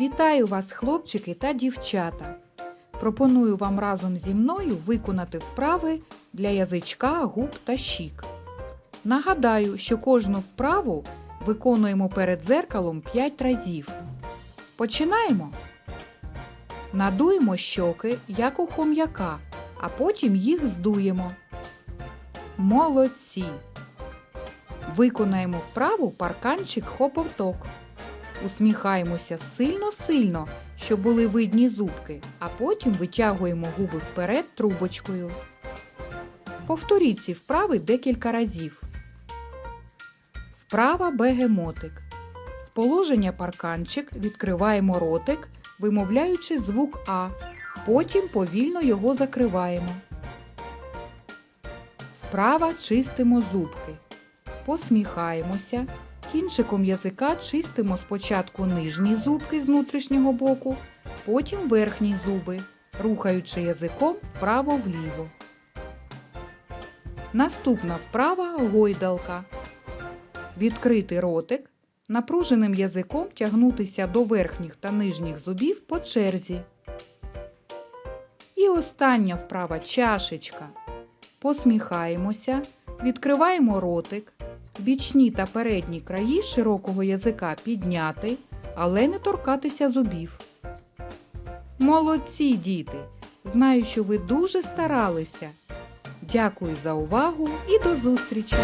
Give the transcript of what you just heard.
Вітаю вас, хлопчики та дівчата! Пропоную вам разом зі мною виконати вправи для язичка, губ та щік. Нагадаю, що кожну вправу виконуємо перед зеркалом 5 разів. Починаємо. Надуємо щоки, як у хом'яка, а потім їх здуємо. Молодці! Виконаємо вправу парканчик хоповток. Усміхаємося сильно-сильно, щоб були видні зубки, а потім витягуємо губи вперед трубочкою. Повторіть ці вправи декілька разів. Вправа бегемотик. З положення парканчик відкриваємо ротик, вимовляючи звук А. Потім повільно його закриваємо. Вправа чистимо зубки. Посміхаємося. Кінчиком язика чистимо спочатку нижні зубки з внутрішнього боку, потім верхні зуби, рухаючи язиком вправо-вліво. Наступна вправа гойдалка. Відкрити ротик, напруженим язиком тягнутися до верхніх та нижніх зубів по черзі. І остання вправа чашечка. Посміхаємося, відкриваємо ротик. Бічні та передні краї широкого язика підняти, але не торкатися зубів. Молодці, діти! Знаю, що ви дуже старалися. Дякую за увагу і до зустрічі!